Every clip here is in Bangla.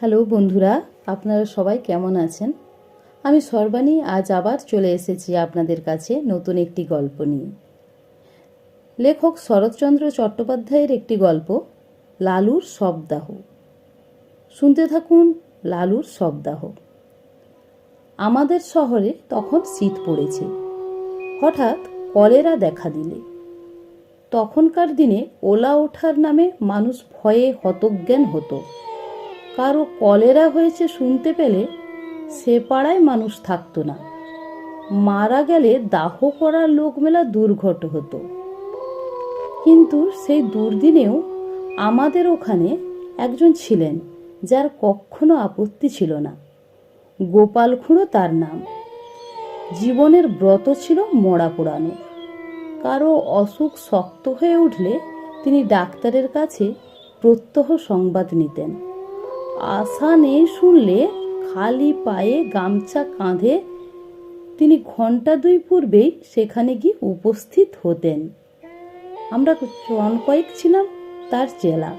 হ্যালো বন্ধুরা, আপনারা সবাই কেমন আছেন? আমি সর্বাণী, আজ আবার চলে এসেছি আপনাদের কাছে নতুন একটি গল্প নিয়ে। লেখক শরৎচন্দ্র চট্টোপাধ্যায়ের একটি গল্প, লালুর শবদাহ। শুনতে থাকুন লালুর শবদাহ। আমাদের শহরে তখন শীত পড়েছে। হঠাৎ কলেরা দেখা দিলে। তখনকার দিনে ওলা ওঠার নামে মানুষ ভয়ে হতজ্ঞান হতো। কারও কলেরা হয়েছে শুনতে পেলে সে পাড়ায় মানুষ থাকতো না। মারা গেলে দাহ করার লোক মেলা দুর্ঘট হতো। কিন্তু সেই দুর্দিনেও আমাদের ওখানে একজন ছিলেন যার কখনো আপত্তি ছিল না। গোপাল খুঁড়ো তার নাম। জীবনের ব্রত ছিল মরা পোড়ানো কারও অসুখ শক্ত হয়ে উঠলে তিনি ডাক্তারের কাছে প্রত্যহ সংবাদ নিতেন। আশা নেই শুনলে খালি পায়ে গামছা কাঁধে। তিনি ঘণ্টা দুই পূর্বেই সেখানে গিয়ে উপস্থিত হতেন। আমরা জন কয়েক ছিলাম তার চেলা।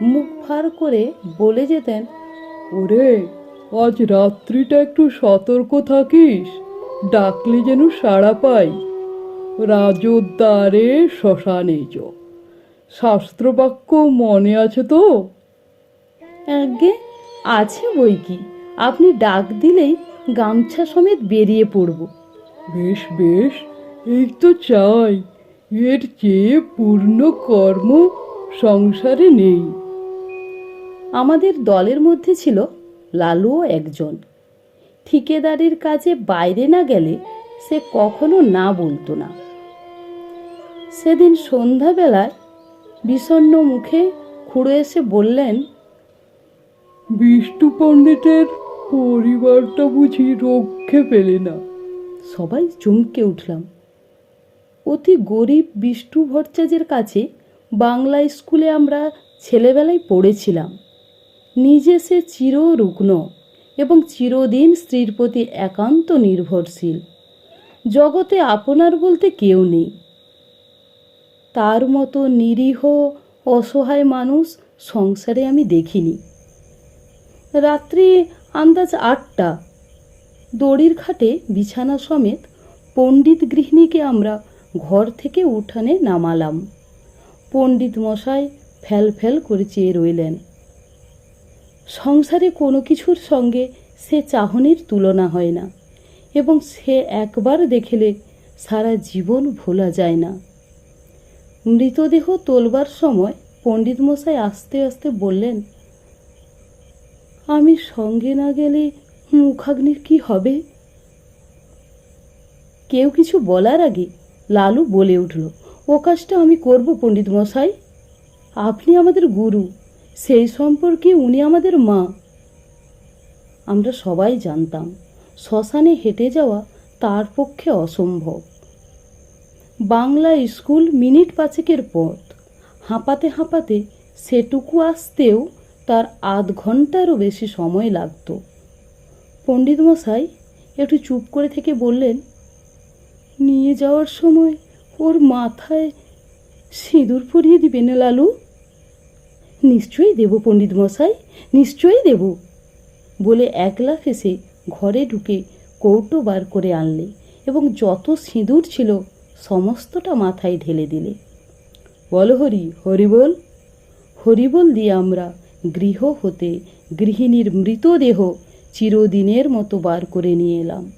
মুখ ফার করে বলে যেতেন, ওরে, আজ রাত্রিটা একটু সতর্ক থাকিস, ডাকলে যেন সাড়া পাই। রাজোদ্দারে শ্মশানে চ শাস্ত্রবাক্য মনে আছে তো? আগে আছে বই কি? আপনি ডাক দিলেই গামছা সমেত বেরিয়ে পড়ব। বেশ বেশ এই তো চাই। এর চেয়ে পূর্ণ কর্ম সংসারে নেই। আমাদের দলের মধ্যে ছিল লালুও একজন। ঠিকেদারির কাজে বাইরে না গেলে সে কখনো না বলতো না। সেদিন সন্ধ্যাবেলায় বিষণ্ণ মুখে খুঁড়ো এসে বললেন বিষ্ণু পণ্ডিতের পরিবারটা বুঝি রক্ষে পেলে না। সবাই চমকে উঠলাম। অতি গরিব বিষ্ণু ভট্টাচার্যের কাছে বাংলা স্কুলে আমরা ছেলেবেলায় পড়েছিলাম। নিজে সে চির রুগ্ন এবং চিরদিন স্ত্রীর প্রতি একান্ত নির্ভরশীল। জগতে আপনার বলতে কেউ নেই। তার মতো নিরীহ, অসহায় মানুষ সংসারে আমি দেখিনি। রাত্রি আন্দাজ আটটা। দড়ির খাটে বিছানা সমেত পণ্ডিত গৃহিণীকে আমরা ঘর থেকে উঠানে নামালাম। পণ্ডিত মশাই ফ্যাল ফ্যাল করে চেয়ে রইলেন। সংসারে কোনো কিছুর সঙ্গে সে চাহনির তুলনা হয় না এবং সে একবার দেখলে সারা জীবন ভোলা যায় না। মৃতদেহ তোলবার সময় পণ্ডিত মশাই আস্তে আস্তে বললেন আমি সঙ্গে না গেলে মুখাগ্নির কি হবে? কেউ কিছু বলার আগে লালু বলে উঠল, ও কাজটা আমি করব, পণ্ডিত মশাই। আপনি আমাদের গুরু, সেই সম্পর্কে উনি আমাদের মা। আমরা সবাই জানতাম, শ্মশানে হেঁটে যাওয়া তার পক্ষে অসম্ভব। বাংলা স্কুল মিনিট পাঁচেকের পথ। হাঁপাতে হাঁপাতে সেটুকু আসতেও তার আধ ঘন্টারও বেশি সময় লাগতো। পণ্ডিত মশাই একটু চুপ করে থেকে বললেন, নিয়ে যাওয়ার সময় ওর মাথায় সিঁদুর পরিয়ে দিবে না লালু? নিশ্চয়ই দেব পণ্ডিত মশাই নিশ্চয়ই দেব, বলে একলা ফেসে ঘরে ঢুকে কৌটো বার করে আনলে এবং যত সিঁদুর ছিল সমস্তটা মাথায় ঢেলে দিলে। বল হরি হরি বল হরিবল দিয়ে আমরা গৃহ হতে গৃহিণীর মৃতদেহ চিরদিনের মতো বার করে নিয়ে এলাম।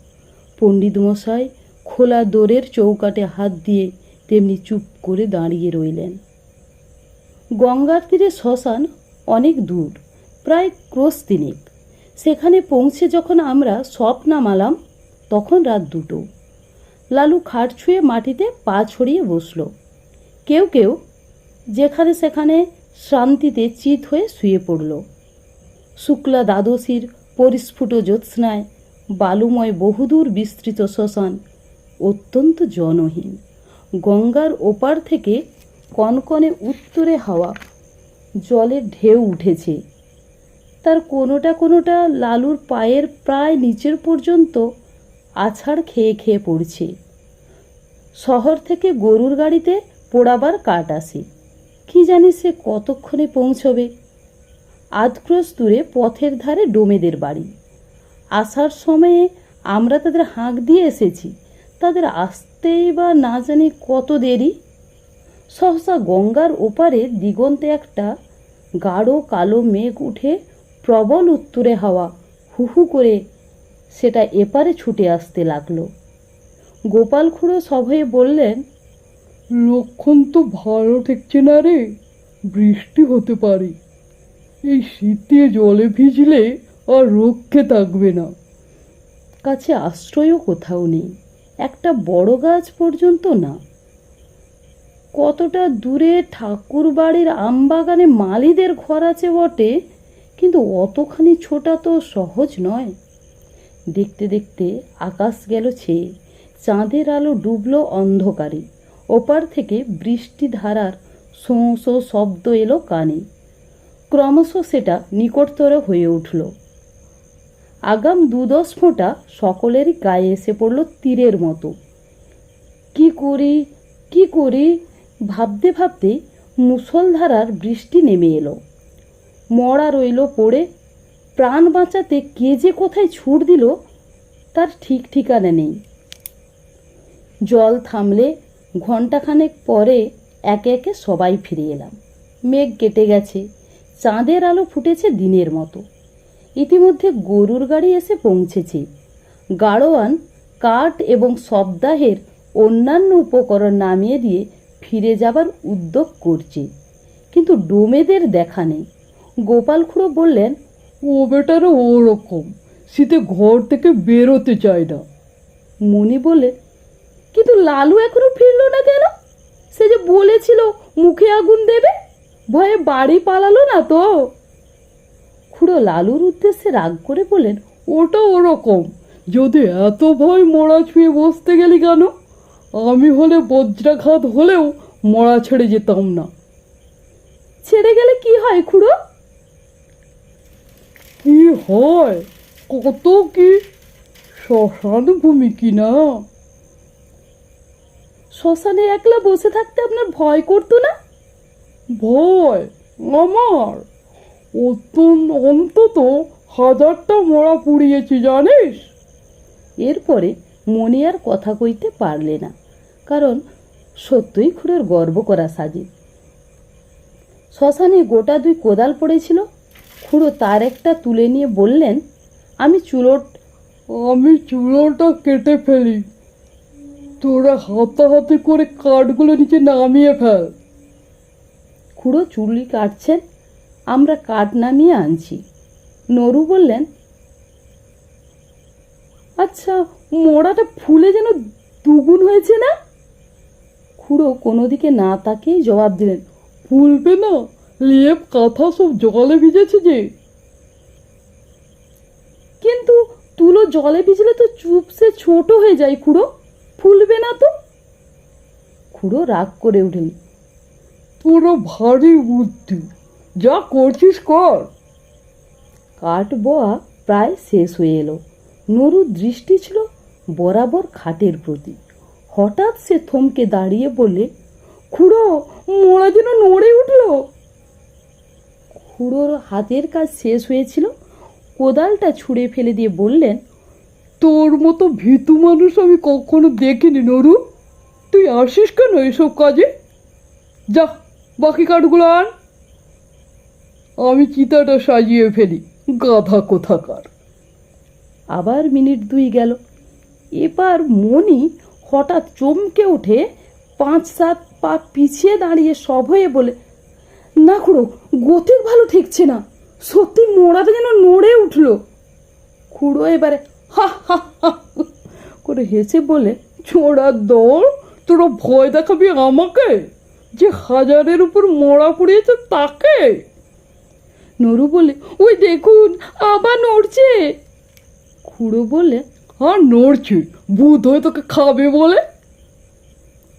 পণ্ডিত মশাই খোলা দোরের চৌকাটে হাত দিয়ে তেমনি চুপ করে দাঁড়িয়ে রইলেন। গঙ্গার তীরে শ্মশান অনেক দূর, প্রায় ক্রোশ তিনেক। সেখানে পৌঁছে যখন আমরা সপ নামালাম, তখন রাত দুটো। লালু খাট ছুঁয়ে মাটিতে পা ছড়িয়ে বসল। কেউ কেউ যেখানে সেখানে শান্তিতে চিত হয়ে শুয়ে পড়ল। শুক্লা দ্বাদশীর পরিস্ফুট জ্যোৎস্নায় বালুময় বহুদূর বিস্তৃত শ্মশান অত্যন্ত জনহীন। গঙ্গার ওপার থেকে কনকনে উত্তরে হাওয়া জলের ঢেউ উঠেছে। তার কোনোটা কোনোটা লালুর পায়ের প্রায় নিচের পর্যন্ত আছাড় খেয়ে খেয়ে পড়ছে। শহর থেকে গরুর গাড়িতে পোড়াবার কাঠ আসে। কি জানি সে কতক্ষণে পৌঁছবে? আধক্রোশ দূরে পথের ধারে ডোমেদের বাড়ি। আসার সময়ে আমরা তাদের হাঁক দিয়ে এসেছি। তাদের আসতেই বা না জানি কত দেরি। সহসা গঙ্গার ওপারে দিগন্তে একটা গাঢ় কালো মেঘ উঠে প্রবল উত্তরে হাওয়া হু হু করে সেটা এপারে ছুটে আসতে লাগল। গোপাল খুড়ো সভয়ে বললেন লক্ষণ তো ভালো ঠেকছে না রে, বৃষ্টি হতে পারে। এই শীতে জলে ভিজলে আর রক্ষে থাকবে না। কাছে আশ্রয়ও কোথাও নেই, একটা বড় গাছ পর্যন্ত না। কতটা দূরে ঠাকুর বাড়ির আমবাগানে মালিদের ঘর আছে বটে, কিন্তু অতখানি ছোটা তো সহজ নয়। দেখতে দেখতে আকাশ গেল ছেয়ে, চাঁদের আলো ডুবলো অন্ধকারে। ওপার থেকে বৃষ্টি ধারার সোঁ সোঁ শব্দ এলো কানে। ক্রমশ সেটা নিকটতর হয়ে উঠল। আগাম দু দশ ফোঁটা সকলেরই গায়ে এসে পড়ল তীরের মতো। কি করি কি করি? ভাবতে ভাবতে মুষলধারার বৃষ্টি নেমে এলো। মরা রইল পড়ে। প্রাণ বাঁচাতে কে যে কোথায় ছুট দিল, তার ঠিক ঠিকানা নেই। জল থামলে ঘণ্টাখানেক পরে একে একে সবাই ফিরে এলাম। মেঘ কেটে গেছে চাঁদের আলো ফুটেছে দিনের মতো। ইতিমধ্যে গরুর গাড়ি এসে পৌঁছেছে। গাড়োয়ান কাঠ এবং সপ্তাহের অন্যান্য উপকরণ নামিয়ে দিয়ে ফিরে যাবার উদ্যোগ করছে। কিন্তু ডোমেদের দেখা নেই। গোপাল খুড়ো বললেন ও বেটারও ওরকম শীতে ঘর থেকে বেরোতে চায় না। মনি বলে কিন্তু লালু এখনও ফিরলো না কেন? সে যে বলেছিল মুখে আগুন দেবে, ভয়ে বাড়ি পালালো না তো। খুড়ো লালুর উদ্দেশ্যে রাগ করে বললেন, ওটা ওরকম, যদি এত ভয় মরা ছুঁয়ে বসতে গেলি কেন? আমি হলে বজ্রাঘাত হলেও মরা ছেড়ে যেতাম না। ছেড়ে গেলে কি হয় খুড়ো? কি হয়? কত কি? শ্মশান ভূমি কি না? শ্মশানে একলা বসে থাকতে আপনার ভয় করতো না? ভয়? আমার? অত্যন্ত অন্তত হাজারটা মরা পুড়িয়েছি জানিস? এরপরে মনে আর কথা কইতে পারলে না কারণ সত্যই খুড়ের গর্ব করা সাজে শ্মশানে গোটা দুই কোদাল পড়েছিল। খুঁড়ো তার একটা তুলে নিয়ে বললেন আমি চুলোট আমি চুলোটা কেটে ফেলি। তোরা হাতাহাতি করে কাঠগুলো নিচে নামিয়ে ফেল। খুড়ো চুলি কাটছেন আমরা কাঠ নামিয়ে আনছি। নরু বললেন আচ্ছা মোড়াটা ফুলে যেন দুগুণ হয়েছে না? খুড়ো কোনো দিকে না তাকিয়েই জবাব দিলেন ফুলবে না লেপ কাঁথা সব জলে ভিজেছে যে। কিন্তু তুলো জলে ভিজলে তো চুপসে ছোট হয়ে যায় খুড়ো। ফুলবে না তো? খুড়ো রাগ করে উঠলেন তোরা ভারী বুদ্ধি, যা করছিস কর। কাঠ বোয়া প্রায় শেষ হয়ে এলো। নরুর দৃষ্টি ছিল বরাবর খাটের প্রতি। হঠাৎ সে থমকে দাঁড়িয়ে বললে, খুড়ো মোড়া যেন নড়ে উঠল। খুড়োর হাতের কাজ শেষ হয়েছিল। কোদালটা ছুঁড়ে ফেলে দিয়ে বললেন তোর মতো ভীতু মানুষ আমি কখনো দেখিনি, নরু। তুই আসিস কেন এসব কাজে? যা, বাকি কাঠগুলো আন। আমি চিতাটা সাজিয়ে ফেলি, গাধা কোথাকার। আবার মিনিট দুই গেল। এবার মনি হঠাৎ চমকে উঠে পাঁচ সাত পা পিছিয়ে দাঁড়িয়ে সব হয়ে বলে, না খুড়ো, গতিক ভালো ঠেকছে না। সত্যি মোড়াটা যেন নড়ে উঠল। খুড়ো এবারে করে হেসে বলে ছোড়ার দল তোরা ভয় দেখাবি আমাকে? যে হাজারের উপর মরা পড়িয়েছে তাকে? নরু বলে, ওই দেখুন, আবার নড়ছে। খুড়ো বলে, আর নড়ছে? ভূত হয়ে তোকে খাবে বলে?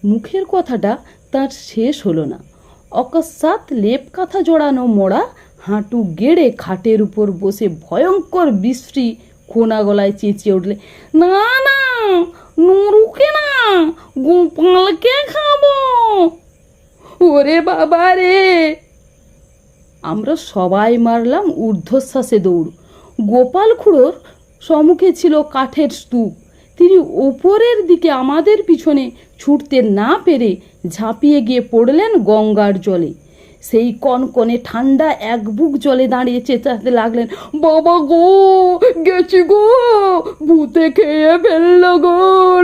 মুখের কথাটা তার শেষ হলো না। অকস্মাৎ লেপ কাঁথা জড়ানো মোড়া হাঁটু গেড়ে খাটের উপর বসে ভয়ঙ্কর বিশ্রী কোনা গলায় চেঁচিয়ে উঠলে, না না নুরুকে না, গোপালকে খাব। ওরে বাবা রে! আমরা সবাই মারলাম ঊর্ধ্বশ্বাসে দৌড়। গোপাল খুড়োর সম্মুখে ছিল কাঠের স্তূপ। তিনি ওপরের দিকে আমাদের পিছনে ছুটতে না পেরে ঝাঁপিয়ে গিয়ে পড়লেন গঙ্গার জলে। সেই কনকনে ঠান্ডা এক বুক জলে দাঁড়িয়ে চেঁচাতে লাগলেন, বাবা গো, গেছি গো, ভূতে খেয়ে ফেলল গো,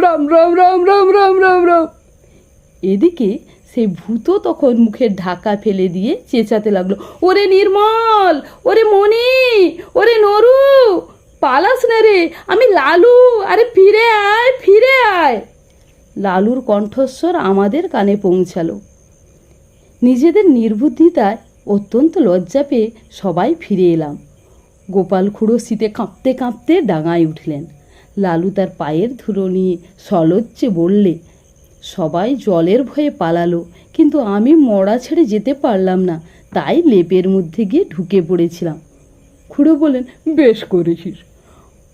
রাম রাম রাম রাম রাম রাম রাম। এদিকে সেই ভূত তখন মুখের ঢাকা ফেলে দিয়ে চেঁচাতে লাগল, ওরে নির্মল, ওরে মণি, ওরে নরু, পালাস না রে, আমি লালু, আরে ফিরে আয় ফিরে আয়। লালুর কণ্ঠস্বর আমাদের কানে পৌঁছালো। নিজেদের নির্বুদ্ধিতায় অত্যন্ত লজ্জা পেয়ে সবাই ফিরে এলাম। গোপাল খুঁড়ো শীতে কাঁপতে কাঁপতে ডাঙায় উঠলেন। লালু তার পায়ের ধুলো নিয়ে সলজ্জে বললে, সবাই জলের ভয়ে পালালো, কিন্তু আমি মরা ছেড়ে যেতে পারলাম না, তাই লেপের মধ্যে গিয়ে ঢুকে পড়েছিলাম। খুঁড়ো বলেন বেশ করেছিস।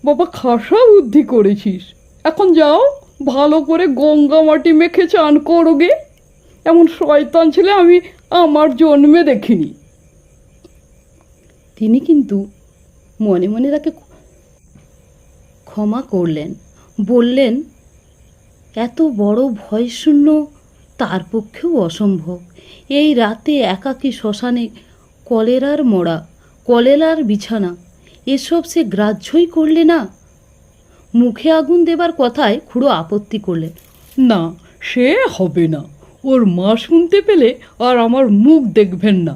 বাবা, খাসা বুদ্ধি করেছিস। এখন যাও, ভালো করে গঙ্গা মাটি মেখে চান করোগে এমন শয়তান ছেলে আমি আমার জন্মে দেখিনি। তিনি কিন্তু মনে মনে তাকে ক্ষমা করলেন। বললেন, এত বড় ভয়শূন্য তার পক্ষেও অসম্ভব। এই রাতে একাকী শ্মশানে কলেরার মোড়া কলেরার বিছানা, এসব সে গ্রাহ্যই করলে না? মুখে আগুন দেবার কথায় খুড়ো আপত্তি করলেন, না, সে হবে না। ওর মা শুনতে পেলে আর আমার মুখ দেখবেন না।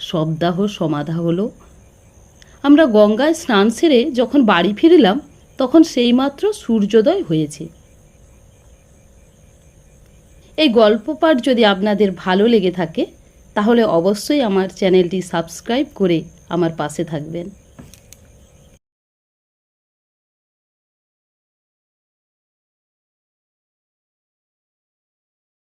শবদাহ সমাধা হলো। আমরা গঙ্গায় স্নান সেরে যখন বাড়ি ফিরলাম, তখন সেইমাত্র সূর্যোদয় হয়েছে। এই গল্প পাঠ যদি আপনাদের ভালো লেগে থাকে, তাহলে অবশ্যই আমার চ্যানেলটি সাবস্ক্রাইব করে আমার পাশে থাকবেন।